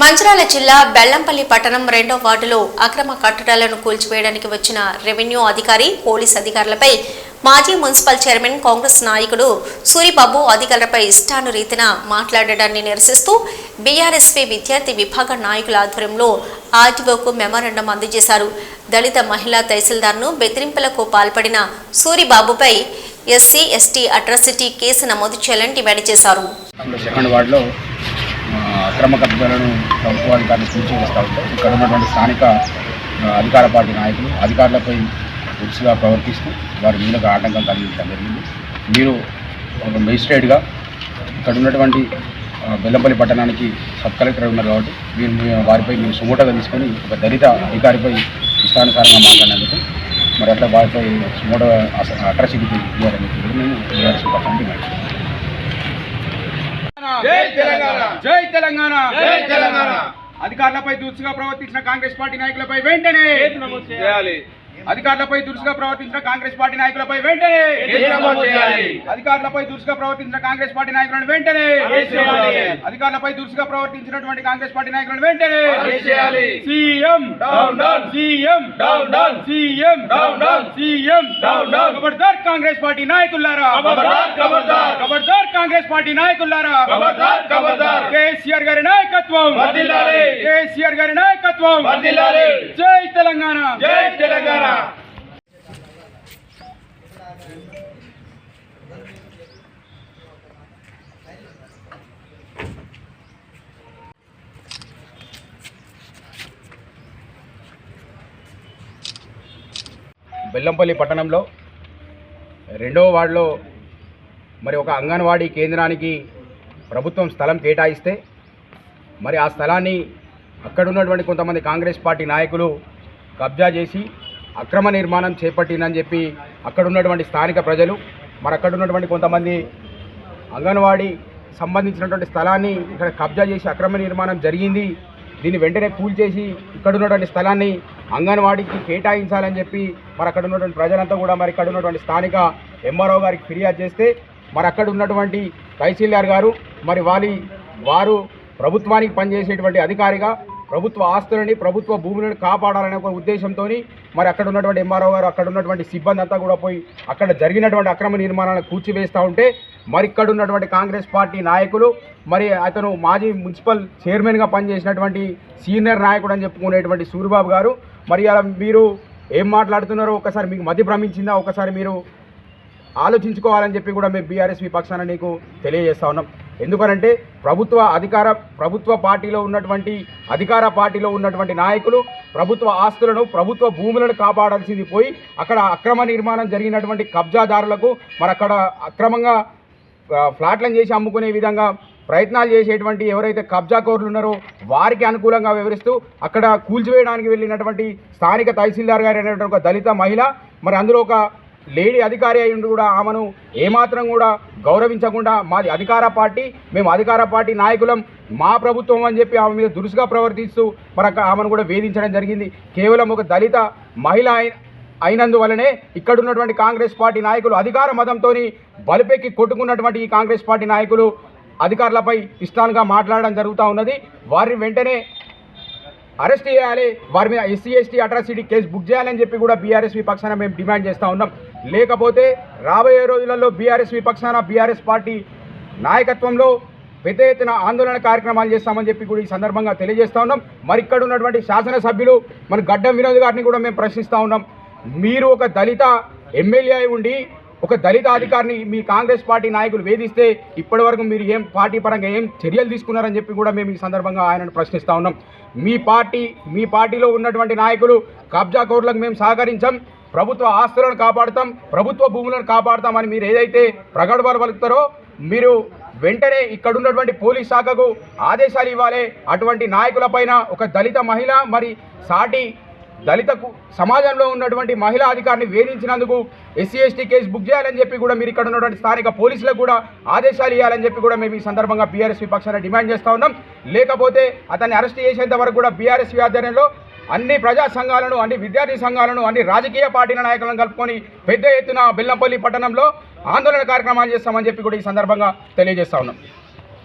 మంచిరాల జిల్లా బెల్లంపల్లి పట్టణం రెండో వార్డులో అక్రమ కట్టడాలను కూల్చివేయడానికి వచ్చిన రెవెన్యూ అధికారి పోలీస్ అధికారులపై మాజీ మున్సిపల్ చైర్మన్ కాంగ్రెస్ నాయకుడు సూరిబాబు అధికారులపై ఇష్టాను రీతిన మాట్లాడడాన్ని నిరసిస్తూ బీఆర్ఎస్పీ విద్యార్థి విభాగ నాయకుల ఆధ్వర్యంలో ఆర్టీఓకు మెమోరండం అందజేశారు. దళిత మహిళా తహసీల్దార్ను బెదిరింపులకు పాల్పడిన సూరిబాబుపై ఎస్సీ ఎస్టీ అట్రాసిటీ కేసు నమోదు చేయాలని డిమాండ్ చేశారు అందులో సెకండ్ వార్డులో ఆ, అక్రమ కబ్జాలను ప్రభుత్వాధికారులు కూల్చివేస్తూ ఇక్కడ ఉన్నటువంటి స్థానిక అధికార పార్టీ నాయకులు అధికారులపై ఉత్సుగా ప్రవర్తిస్తూ వారి మీదకు ఆటంకం కలిగించడం జరిగింది. మీరు ఒక మెజిస్ట్రేట్గా ఇక్కడ ఉన్నటువంటి బెల్లంపల్లి పట్టణానికి సబ్ కలెక్టర్ ఉన్నారు కాబట్టి మీరు వారిపై మీరు సుమోటగా తీసుకొని ఒక దళిత అధికారిపై ఇష్టానుసారంగా మాట్లాడినందుకు మరి అట్లా వారిపై సుమోట అట్రాసిటీ ఇవ్వాలని నేను కూడా డిమాండ్ జై తెలంగాణ! జై తెలంగాణ! అధికారులపై దురుసుగా ప్రవర్తించిన కాంగ్రెస్ పార్టీ నాయకులపై వెంటనే చేయాలి. అధికారులపై దురుసుగా ప్రవర్తించిన కాంగ్రెస్ పార్టీ నాయకులపై వెంటనే. అధికారులపై దురుసుగా ప్రవర్తించిన కాంగ్రెస్ పార్టీ నాయకులను వెంటనే. అధికారులపై దురుసుగా ప్రవర్తించినటువంటి కాంగ్రెస్ పార్టీ నాయకులను వెంటనే. CM down down. CM down down. CM down down. CM down down. ఖబర్దార్ కాంగ్రెస్ పార్టీ నాయకులారా ఖబర్దార్, ఖబర్దార్. ఖబర్దార్ కాంగ్రెస్ పార్టీ నాయకులారా ఖబర్దార్, ఖబర్దార్. కేసీఆర్ గారి నాయకత్వం. కేసీఆర్ గారి నాయకత్వం. జై తెలంగాణ. జై తెలంగాణ. బెల్లంపల్లి పట్టణంలో రెండవ వార్డులో మరి ఒక అంగన్వాడీ కేంద్రానికి ప్రభుత్వం స్థలం కేటాయిస్తే మరి ఆ స్థలాన్ని అక్కడ ఉన్నటువంటి కొంతమంది కాంగ్రెస్ పార్టీ నాయకులు కబ్జా చేసి అక్రమ నిర్మాణం చేపట్టిందని చెప్పి అక్కడ ఉన్నటువంటి స్థానిక ప్రజలు మరి అక్కడ ఉన్నటువంటి కొంతమంది అంగన్వాడీ సంబంధించినటువంటి స్థలాన్ని ఇక్కడ కబ్జా చేసి అక్రమ నిర్మాణం జరిగింది. దీన్ని వెంటనే కూల్చేసి ఇక్కడ ఉన్నటువంటి స్థలాన్ని అంగన్వాడీకి కేటాయించాలని చెప్పి మరి అక్కడ ఉన్నటువంటి ప్రజలంతా కూడా మరి ఇక్కడ ఉన్నటువంటి స్థానిక ఎంఆర్ఓ గారికి ఫిర్యాదు చేస్తే మరి అక్కడ ఉన్నటువంటి తహసీల్దార్ గారు మరి వారి వారు ప్రభుత్వానికి పనిచేసేటువంటి అధికారిగా ప్రభుత్వ ఆస్తులని ప్రభుత్వ భూములను కాపాడాలనే ఒక ఉద్దేశంతో మరి అక్కడ ఉన్నటువంటి ఎంఆర్ఓ గారు అక్కడ ఉన్నటువంటి సిబ్బంది అంతా కూడా పోయి అక్కడ జరిగినటువంటి అక్రమ నిర్మాణాలను కూర్చివేస్తూ ఉంటే మరి ఇక్కడ ఉన్నటువంటి కాంగ్రెస్ పార్టీ నాయకులు మరి అతను మాజీ మున్సిపల్ చైర్మన్గా పనిచేసినటువంటి సీనియర్ నాయకుడు అని చెప్పుకునేటువంటి సూరిబాబు గారు మరి అలా మీరు ఏం మాట్లాడుతున్నారో ఒకసారి మీకు మధ్య భ్రమించిందా? ఒకసారి మీరు ఆలోచించుకోవాలని చెప్పి కూడా మేము బీఆర్ఎస్ పక్షాన నీకు తెలియజేస్తా ఉన్నాం. ఎందుకనంటే ప్రభుత్వ అధికార ప్రభుత్వ పార్టీలో ఉన్నటువంటి అధికార పార్టీలో ఉన్నటువంటి నాయకులు ప్రభుత్వ ఆస్తులను ప్రభుత్వ భూములను కాపాడాల్సింది పోయి అక్కడ అక్రమ నిర్మాణం జరిగినటువంటి కబ్జాదారులకు మరి అక్కడ అక్రమంగా ఫ్లాట్లను చేసి అమ్ముకునే విధంగా ప్రయత్నాలు చేసేటువంటి ఎవరైతే కబ్జాకోరులు ఉన్నారో వారికి అనుకూలంగా వివరిస్తూ అక్కడ కూల్చివేయడానికి వెళ్ళినటువంటి స్థానిక తహసీల్దార్ గారు అనేటువంటి ఒక దళిత మహిళ మరి అందులో ఒక లేడీ అధికారి అయి ఉండి కూడా ఆమెను ఏమాత్రం కూడా గౌరవించకుండా మాది అధికార పార్టీ మేము అధికార పార్టీ నాయకులం మా ప్రభుత్వం అని చెప్పి ఆమె మీద దురుసుగా ప్రవర్తిస్తూ మరి అక్కడ ఆమెను కూడా వేధించడం జరిగింది. కేవలం ఒక దళిత మహిళ అయినందువలనే ఇక్కడ ఉన్నటువంటి కాంగ్రెస్ పార్టీ నాయకులు అధికార మతంతో బలిపెక్కి కొట్టుకున్నటువంటి ఈ కాంగ్రెస్ పార్టీ నాయకులు అధికారులపై ఇష్టాలుగా మాట్లాడడం జరుగుతూ ఉన్నది. వారిని వెంటనే అరెస్ట్ చేయాలి. వారి మీద SC ST atrocity case book చేయాలని చెప్పి కూడా బీఆర్ఎస్వి పక్షాన మేము డిమాండ్ చేస్తూ ఉన్నాం. లేకపోతే రాబోయే రోజులలో బీఆర్ఎస్ విపక్షాన బీఆర్ఎస్ పార్టీ నాయకత్వంలో పెద్ద ఎత్తున ఆందోళన కార్యక్రమాలు చేస్తామని చెప్పి కూడా ఈ సందర్భంగా తెలియజేస్తూ ఉన్నాం. మరి ఇక్కడ ఉన్నటువంటి శాసనసభ్యులు మన గడ్డం వినోద్ గారిని కూడా మేము ప్రశ్నిస్తూ ఉన్నాం. మీరు ఒక దళిత ఎమ్మెల్యే అయి ఉండి ఒక దళిత అధికారిని మీ కాంగ్రెస్ పార్టీ నాయకులు వేధిస్తే ఇప్పటివరకు మీరు ఏం పార్టీ పరంగా ఏం చర్యలు తీసుకున్నారని చెప్పి కూడా మేము ఈ సందర్భంగా ఆయనను ప్రశ్నిస్తూ ఉన్నాం. మీ పార్టీ మీ పార్టీలో ఉన్నటువంటి నాయకులు కబ్జా కోర్లకు మేము సహకరించాం. ప్రభుత్వ ఆస్తులను కాపాడుతాం ప్రభుత్వ భూములను కాపాడుతామని మీరు ఏదైతే ప్రగడబలు పలుకుతారో మీరు వెంటనే ఇక్కడ ఉన్నటువంటి పోలీస్ శాఖకు ఆదేశాలు ఇవ్వాలి. అటువంటి నాయకులపైన ఒక దళిత మహిళ మరి సాటి దళితకు సమాజంలో ఉన్నటువంటి మహిళా అధికారిని వేధించినందుకు ఎస్సీ ఎస్టీ కేసు బుక్ చేయాలని చెప్పి కూడా మీరు ఇక్కడ ఉన్నటువంటి స్థానిక పోలీసులకు కూడా ఆదేశాలు ఇవ్వాలని చెప్పి కూడా మేము ఈ సందర్భంగా బీఆర్ఎస్ పక్షాన డిమాండ్ చేస్తూ ఉన్నాం. లేకపోతే అతన్ని అరెస్ట్ చేసేంత వరకు కూడా బీఆర్ఎస్ ఆధ్వర్యంలో అన్ని ప్రజా సంఘాలను అన్ని విద్యార్థి సంఘాలను అన్ని రాజకీయ పార్టీల నాయకులను కలుపుకొని పెద్ద ఎత్తున బెల్లంపల్లి పట్టణంలో ఆందోళన కార్యక్రమాలు చేస్తామని చెప్పి కూడా ఈ సందర్భంగా తెలియజేస్తా ఉన్నాం.